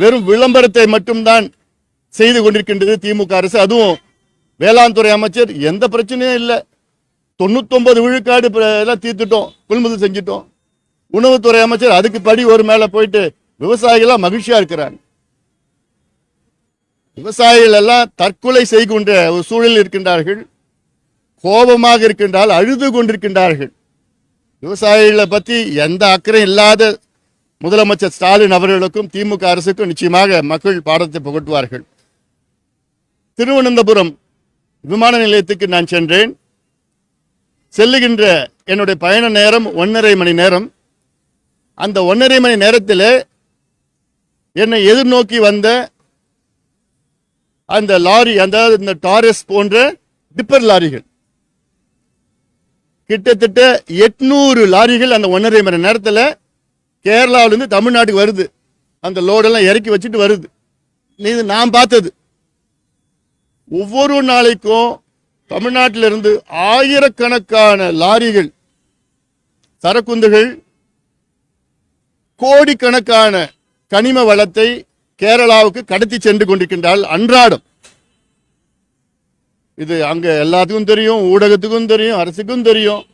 வெறும் விளம்பரத்தை மட்டும்தான் செய்து கொண்டிருக்கின்றது திமுக அரசு. அதுவும் வேளாண் துறை அமைச்சர் எந்த பிரச்சனையும் இல்லை. தொண்ணூத்தொன்பது விழுக்காடு எல்லாம் தீர்த்துட்டோம் கொள்முதல் செஞ்சிட்டோம். உணவுத்துறை அமைச்சர் அதுக்கு படி ஒரு மேல போயிட்டு விவசாயிகள் மகிழ்ச்சியா இருக்கிறாங்க. விவசாயிகள் எல்லாம் தற்கொலை செய்கின்ற ஒரு சூழலில் இருக்கின்றார்கள். கோபமாக இருக்கின்றால் அழுது கொண்டிருக்கின்றார்கள். விவசாயிகளை பத்தி எந்த அக்கறையும் இல்லாத முதலமைச்சர் ஸ்டாலின் அவர்களுக்கும் திமுக அரசுக்கும் நிச்சயமாக மக்கள் பாடத்தை புகட்டுவார்கள். திருவனந்தபுரம் விமான நிலையத்துக்கு நான் சென்றேன். செல்லுகின்ற என்னுடைய பயண நேரம் ஒன்றரை மணி நேரம். அந்த ஒன்றரை மணி நேரத்தில் என்னை எதிர்நோக்கி வந்த அந்த லாரி அதாவது இந்த டாரஸ் போன்ற டிப்பர் லாரிகள். கிட்டத்தட்ட எட்நூறு லாரிகள் அந்த ஒன்றரை மணி நேரத்தில் கேரளாவிலேருந்து தமிழ்நாட்டுக்கு வருது. அந்த லோடெல்லாம் இறக்கி வச்சுட்டு வருது. இது நான் பார்த்தது. ஒவ்வொரு நாளைக்கும் தமிழ்நாட்டிலிருந்து ஆயிரக்கணக்கான லாரிகள் சரக்குந்துகள் கோடிக்கணக்கான கனிம வளத்தை கேரளாவுக்கு கடத்தி சென்று கொண்டிருக்கின்றால் அன்றாடம். இது அங்க எல்லாத்துக்கும் தெரியும் ஊடகத்துக்கும் தெரியும் அரசுக்கும் தெரியும்.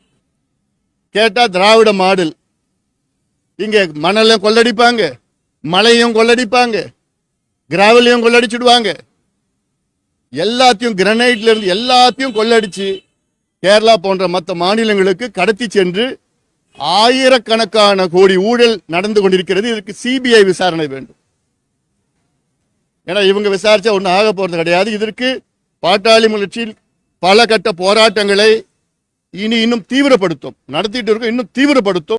கேட்டா திராவிட மாடல். இங்க மணலையும் கொள்ளடிப்பாங்க மலையும் கொள்ளடிப்பாங்க கிராவலையும் கொள்ளடிச்சுடுவாங்க. எல்லாத்தையும் கிரனைட்ல இருந்து எல்லாத்தையும் கொள்ளடிச்சு கேரளா போன்ற மற்ற மாநிலங்களுக்கு கடத்தி சென்று ஆயிரக்கணக்கான கோடி ஊழல் நடந்து கொண்டிருக்கிறது. இதற்கு சிபிஐ விசாரணை வேண்டும். ஏன்னா இவங்க விசாரிச்சா ஒன்றும் ஆக போறது கிடையாது. இதற்கு பாட்டாளி முயற்சியில் பல கட்ட போராட்டங்களை இனி இன்னும் தீவிரப்படுத்தும். நடத்திட்டு இருக்கோம் இன்னும் தீவிரப்படுத்தும்.